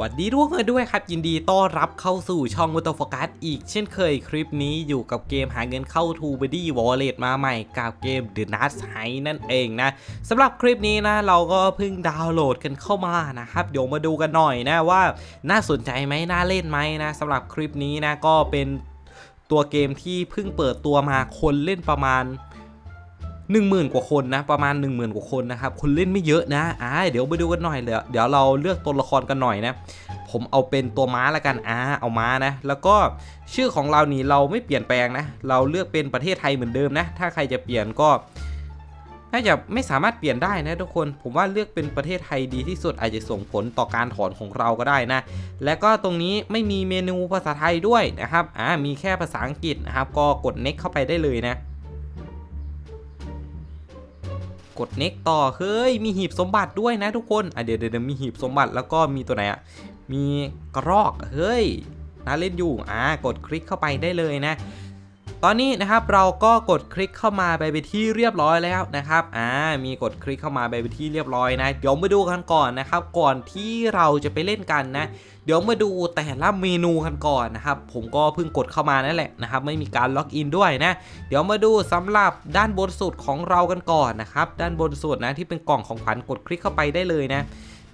วัสดีทุกคนด้วยครับ ยินดีต้อนรับเข้าสู่ช่องวัตโฟกัสอีกเช่นเคยคลิปนี้อยู่กับเกมหาเงินเข้า t ูบ b ดี้วอลเล็ตมาใหม่กับเกม The n u t s h i นั่นเองนะสำหรับคลิปนี้นะ เราก็เพิ่งดาวน์โหลดกันเข้ามานะครับ เดี๋ยวมาดูกันหน่อยนะว่าน่าสนใจไหมน่าเล่นไหมนะสำหรับคลิปนี้นะก็เป็นตัวเกมที่เพิ่งเปิดตัวมาคนเล่นประมาณ 1 0,000 กว่าคนนะประมาณ 1 0,000 กว่าคนนะครับคนเล่นไม่เยอะนะอ่าเดี๋ยวไปดูกันหน่อยเลยเดี๋ยวเราเลือกตัวละครกันหน่อยนะผมเอาเป็นตัวม้าละกันอ่าเอาม้านะ แล้วก็ชื่อของเรานี่เราไม่เปลี่ยนแปลงนะ เราเลือกเป็นประเทศไทยเหมือนเดิมนะ ถ้าใครจะเปลี่ยนก็น่าจะไม่สามารถเปลี่ยนได้นะทุกคน ผมว่าเลือกเป็นประเทศไทยดีที่สุดอาจจะส่งผลต่อการถอนของเราก็ได้นะ และก็ตรงนี้ไม่มีเมนูภาษาไทยด้วยนะครับ อ่า มีแค่ภาษาอังกฤษนะครับ ก็กด next เข้าไปได้เลยนะ กดเน็กต่อเฮ้ยมีหีบสมบัติด้วยนะทุกคนอะเดี๋ยวเดี๋ยวมีหีบสมบัติแล้วก็มีตัวไหนอะมีกระรอกเฮ้ยน่าเล่นอยู่อ่ากดคลิกเข้าไปได้เลยนะ ตอนนี้นะครับเราก็กดคลิกเข้ามาไปไปที่เรียบร้อยแล้วนะครับอ่ามีกดคลิกเข้ามาไปไปที่เรียบร้อยนะเดี๋ยวมาดูกันก่อนนะครับก่อนที่เราจะไปเล่นกันนะ เดี๋ยวมาดูแต่ละเมนูกันก่อนนะครับผมก็เพิ่งกดเข้ามานั่นแหละนะครับไม่มีการล็อกอินด้วยนะเดี๋ยวมาดูสำหรับด้านบนสุดของเรากันก่อนนะครับด้านบนสุดนะที่เป็นกล่องของขวัญกดคลิกเข้าไปได้เลยนะ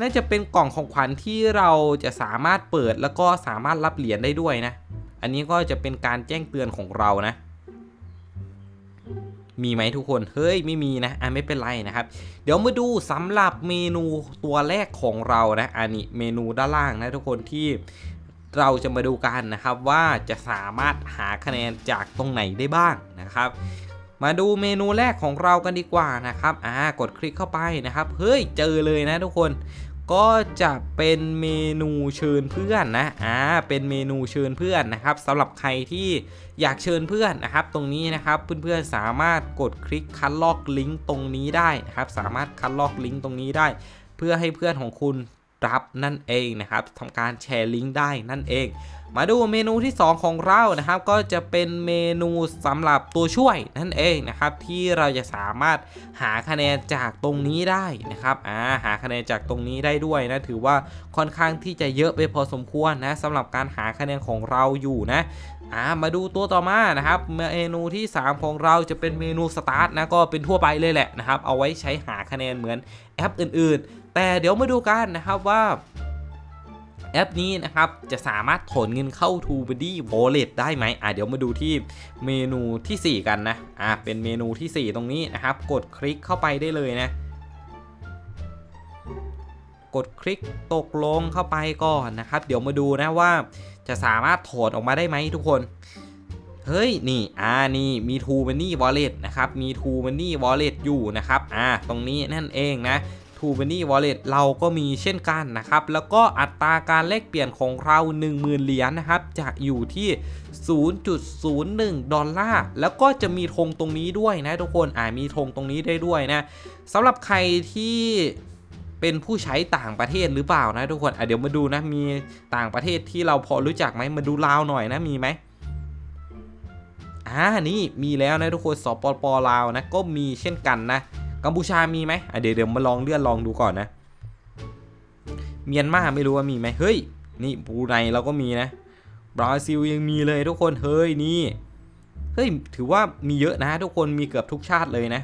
น่าจะเป็นกล่องของขวัญที่เราจะสามารถเปิดแล้วก็สามารถรับเหรียญได้ด้วยนะ อันนี้ก็จะเป็นการแจ้งเตือนของเรานะ มีไหมทุกคน เฮ้ยไม่มีนะ อะไม่เป็นไรนะครับ เดี๋ยวมาดูสำหรับเมนูตัวแรกของเรานะอันนี้เมนูด้านล่างนะทุกคนที่เราจะมาดูกันนะครับว่าจะสามารถหาคะแนนจากตรงไหนได้บ้างนะครับ มาดูเมนูแรกของเรากันดีกว่านะครับ อ่ากดคลิกเข้าไปนะครับ เฮ้ยเจอเลยนะทุกคน ก็จะเป็นเมนูเชิญเพื่อนนะอ่าเป็นเมนูเชิญเพื่อนนะครับสำหรับใครที่อยากเชิญเพื่อนนะครับ ตรงนี้นะครับเพื่อนๆสามารถกดคลิกคัดลอกลิงก์ตรงนี้ได้นะครับ สามารถคัดลอกลิงก์ตรงนี้ได้ เพื่อให้เพื่อนของคุณ รับนั่นเองนะครับทำการแชร์ลิงก์ได้นั่นเอง มาดูเมนูที่ 2 ของเรานะครับ ก็จะเป็นเมนูสำหรับตัวช่วยนั่นเองนะครับ ที่เราจะสามารถหาคะแนนจากตรงนี้ได้นะครับอ่าหาคะแนนจากตรงนี้ได้ด้วยนะถือว่าค่อนข้างที่จะเยอะไปพอสมควรนะสำหรับการหาคะแนนของเราอยู่นะอ่ามาดูตัวต่อมานะครับเมนูที่ 3 ของเราจะเป็นเมนูสตาร์ทนะก็เป็นทั่วไปเลยแหละนะครับ เอาไว้ใช้หาคะแนนเหมือนแอปอื่นๆ แต่เดี๋ยวมาดูกันนะครับว่าแอปนี้นะครับจะสามารถถอนเงินเข้า t ูบ b ดี้ Wallet ได้ไหมอะเดี๋ยวมาดูที่เมนูทีสี่ 4 กันนะอะเป็นเมนูที่ 4 ตรงนี้นะครับ กดคลิกเข้าไปได้เลยนะ กดคลิกตกลงเข้าไปก่อนนะครับ เดี๋ยวมาดูนะว่าจะสามารถถอนออกมาได้ไหมทุกคน เฮ้ยนี่อ่านี่มี t ู Money Wallet นะครับมี t ู Money Wallet อยู่นะครับอ่าตรงนี้นั่นเองนะ t ู Money Wallet เราก็มีเช่นกันนะครับ แล้วก็อัตราการแลกเปลี่ยนของเรา 10,000 เหรียญนะครับ จะอยู่ที่ 0.01 ดอลลาร์ แล้วก็จะมีธงตรงนี้ด้วยนะทุกคนอ่ามีธงตรงนี้ได้ด้วยนะสำหรับใครที่เป็นผู้ใช้ต่างประเทศหรือเปล่านะทุกคนอะเดี๋ยวมาดูนะ มีต่างประเทศที่เราพอรู้จักไหมมาดูลาวหน่อยนะมีไหมอ่านี่มีแล้วนะทุกคนสปปลาวนะก็มีเช่นกันนะ กัมพูชามีไหมเดี๋ยวเดี๋ยวมาลองเลื่อนลองดูก่อนนะ เมียนมาไม่รู้ว่ามีไหมเฮ้ย นี่บรูไนเราก็มีนะบราซิลยังมีเลยทุกคนเฮ้ยนี่เฮ้ยถือว่ามีเยอะนะทุกคนมีเกือบทุกชาติเลยนะ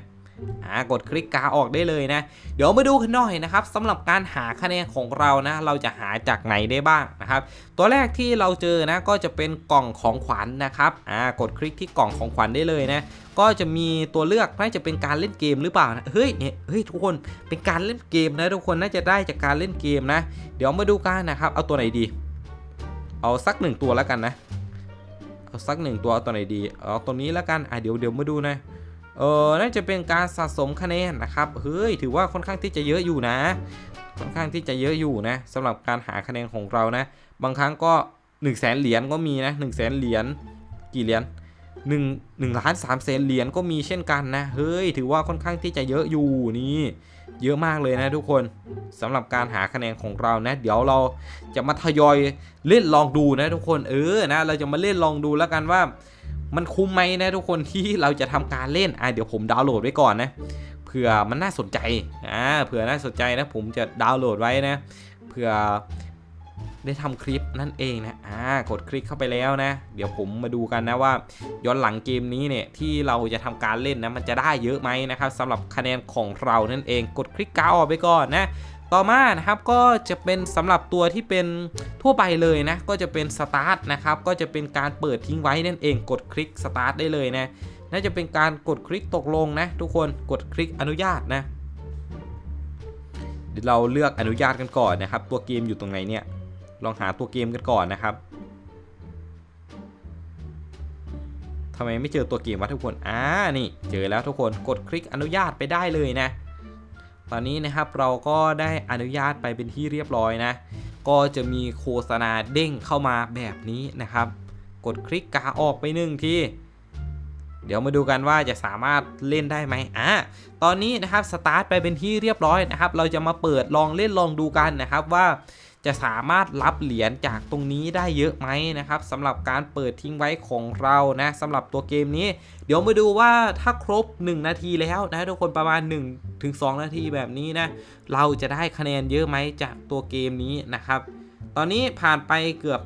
อ่ากดคลิกกาออกได้เลยนะ เดี๋ยวมาดูกันหน่อยนะครับสำหรับการหาคะแนนของเรานะ เราจะหาจากไหนได้บ้างนะครับ ตัวแรกที่เราเจอนะก็จะเป็นกล่องของขวัญนนะครับอ่ากดคลิกที่กล่องของขวัญได้เลยนะก็จะมีตัวเลือกน่าจะเป็นการเล่นเกมหรือเปล่านะเฮ้ยเนี่ยเฮ้ยทุกคนเป็นการเล่นเกมนะทุกคนน่าจะได้จากการเล่นเกมนะ เดี๋ยวมาดูกันนะครับ เอาตัวไหนดี เอาสักหนึ่งตัวแล้วกันนะเอาสักหนึ่งตัวเอาตัวไหนดีเอาตัวนี้แล้วกันอะเดี๋ยวเดี๋ยวมาดูนะ เออน่าจะเป็นการสะสมคะแนนนะครับ เฮ้ย ถือว่าค่อนข้างที่จะเยอะอยู่นะ ค่อนข้างที่จะเยอะอยู่นะสำหรับการหาคะแนนของเรานะ บางครั้งก็1นึ่งแสนเหรียญก็มีนะ1นึ่งแสนเหรียญกี่เหรียญหนึ่งหนึ่งล้านสามแสนเหรียญก็มีเช่นกันนะ เฮ้ย ถือว่าค่อนข้างที่จะเยอะอยู่นี่เยอะมากเลยนะทุกคนสำหรับการหาคะแนนของเรานะ เดี๋ยวเราจะมาทยอยเล่นลองดูนะทุกคนเออนะเราจะมาเล่นลองดูแล้วกันว่า มันคุ้มไหมนะทุกคนที่เราจะทำการเล่นอะเดี๋ยวผมดาวน์โหลดไว้ก่อนนะเผื่อมันน่าสนใจอ่าเผื่อน่าสนใจนะผมจะดาวน์โหลดไว้นะเผื่อได้ทำคลิปนั่นเองนะอ่ากดคลิกเข้าไปแล้วนะ เดี๋ยวผมมาดูกันนะว่า ย้อนหลังเกมนี้เนี่ยที่เราจะทำการเล่นนะมันจะได้เยอะไหมนะครับสำหรับคะแนนของเรานั่นเองกดคลิกกาวออกไปก่อนนะ ต่อมานะครับก็จะเป็นสำหรับตัวที่เป็นทั่วไปเลยนะก็จะเป็นสตาร์ทนะครับก็จะเป็นการเปิดทิ้งไว้นั่นเองกดคลิกสตาร์ทได้เลยนะน่าจะเป็นการกดคลิกตกลงนะ ทุกคนกดคลิกอนุญาตนะเดี๋ยวเราเลือกอนุญาตกันก่อนนะครับ ตัวเกมอยู่ตรงไหนเนี่ยลองหาตัวเกมกันก่อนนะครับทำไมไม่เจอตัวเกมวะทุกคน อ่า นี่ เจอแล้วทุกคน กดคลิกอนุญาตไปได้เลยนะ ตอนนี้นะครับเราก็ได้อนุญาตไปเป็นที่เรียบร้อยนะ ก็จะมีโฆษณาเด้งเข้ามาแบบนี้นะครับ กดคลิกกาออกไปหนึ่งทีเดี๋ยวมาดูกันว่าจะสามารถเล่นได้ไหมอะตอนนี้นะครับสตาร์ทไปเป็นที่เรียบร้อยนะครับ เราจะมาเปิดลองเล่นลองดูกันนะครับว่า จะสามารถรับเหรียญจากตรงนี้ได้เยอะไหมนะครับสำหรับการเปิดทิ้งไว้ของเรานะสำหรับตัวเกมนี้ เดี๋ยวมาดูว่าถ้าครบ 1 นาทีแล้วนะทุกคนประมาณ1ถึง2นาทีแบบนี้นะเราจะได้คะแนนเยอะไหมจากตัวเกมนี้นะครับตอนนี้ผ่านไปเกือบ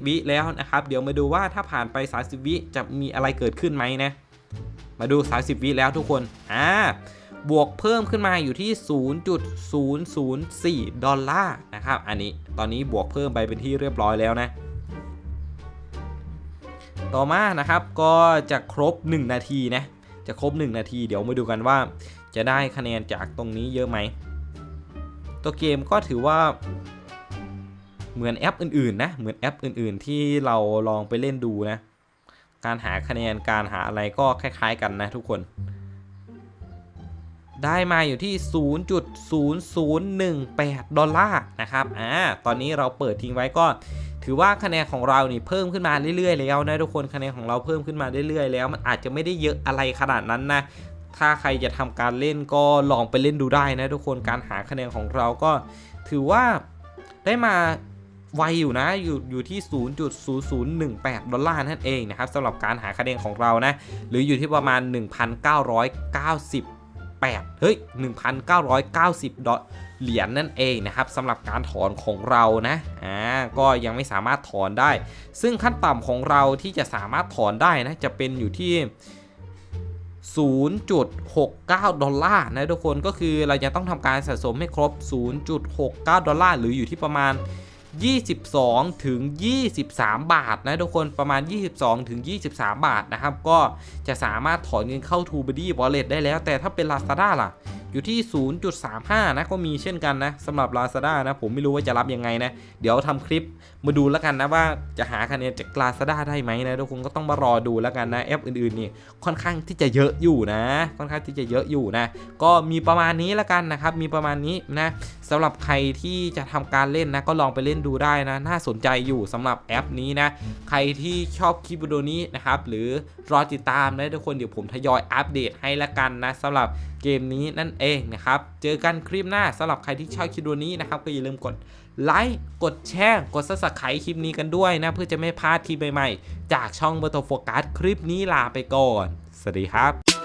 30 วิแล้วนะครับเดี๋ยวมาดูว่าถ้าผ่านไป 30 วิจะมีอะไรเกิดขึ้นไหมนะมาดู 30 วิแล้วทุกคนอ่า บวกเพิ่มขึ้นมาอยู่ที่ 0.004 ดอลลาร์นะครับ อันนี้ตอนนี้บวกเพิ่มไปเป็นที่เรียบร้อยแล้วนะ ต่อมานะครับก็จะครบ 1 นาทีนะ จะครบ 1 นาที เดี๋ยวมาดูกันว่า จะได้คะแนนจากตรงนี้เยอะไหม ตัวเกมก็ถือว่าเหมือนแอปอื่นๆนะ เหมือนแอปอื่นๆ ที่เราลองไปเล่นดูนะ การหาคะแนน การหาอะไรก็คล้าย ๆ กันนะทุกคน ได้มาอยู่ที่ 0.0018 ดอลลาร์นะครับ อ่า ตอนนี้เราเปิดทิ้งไว้ก็ ถือว่าคะแนนของเรานี่เพิ่มขึ้นมาเรื่อยๆแล้วนะทุกคน คะแนนของเราเพิ่มขึ้นมาเรื่อยๆแล้ว มันอาจจะไม่ได้เยอะอะไรขนาดนั้นนะ ถ้าใครจะทำการเล่นก็ลองไปเล่นดูได้นะทุกคน การหาคะแนนของเราก็ ถือว่าได้มาไวอยู่นะอยู่อยู่ที่ 0.0018 ดอลลาร์นั่นเองนะครับสำหรับการหาคะแนนของเรานะ หรืออยู่ที่ประมาณ 8เฮ้ย1,990ดอลเหรียญนั่นเองนะครับสำหรับการถอนของเรานะอ่าก็ยังไม่สามารถถอนได้ ซึ่งขั้นต่ำของเราที่จะสามารถถอนได้นะจะเป็นอยู่ที่ 0.69 ดอลลาร์นะทุกคนก็คือเราจะต้องทำการสะสมให้ครบ 0.69 ดอลลาร์หรืออยู่ที่ประมาณ 22 ถึง 23 บาทนะทุกคนประมาณ 22 ถึง 23 บาทนะครับ ก็จะสามารถถอนเงินเข้า TubeBuddy Wallet ได้แล้ว แต่ถ้าเป็น Lazada ล่ะ อยู่ที่ 0.35 นะก็มีเช่นกันนะสำหรับ Lazada นะผมไม่รู้ว่าจะรับยังไงนะ เดี๋ยวทำคลิปมาดูแล้วกันนะว่าจะหาคะแนนจาก Lazada ได้ไหมนะทุกคนก็ต้องมารอดูแล้วกันนะแอปอื่นๆนี่ค่อนข้างที่จะเยอะอยู่นะ ค่อนข้างที่จะเยอะอยู่นะ ก็มีประมาณนี้แล้วกันนะครับมีประมาณนี้นะสำหรับใครที่จะทำการเล่นนะก็ลองไปเล่นดูได้นะ น่าสนใจอยู่สำหรับแอปนี้นะ ใครที่ชอบคลิปวิดีโอนี้นะครับหรือรอติดตามนะทุกคนเดี๋ยวผมทยอยอัปเดตให้ละกันนะสำหรับ เกมนี้นั่นเองนะครับ เจอกันคลิปหน้าสำหรับใครที่ชอบคลิปวิดีโอนี้นะครับ ก็อย่าลืมกดไลค์ กดแชร์ กดซับสไครต์คลิปนี้กันด้วยนะ เพื่อจะไม่พลาดคลิปใหม่ๆ จากช่องเบอร์โทโฟกัสคลิปนี้ลาไปก่อน สวัสดีครับ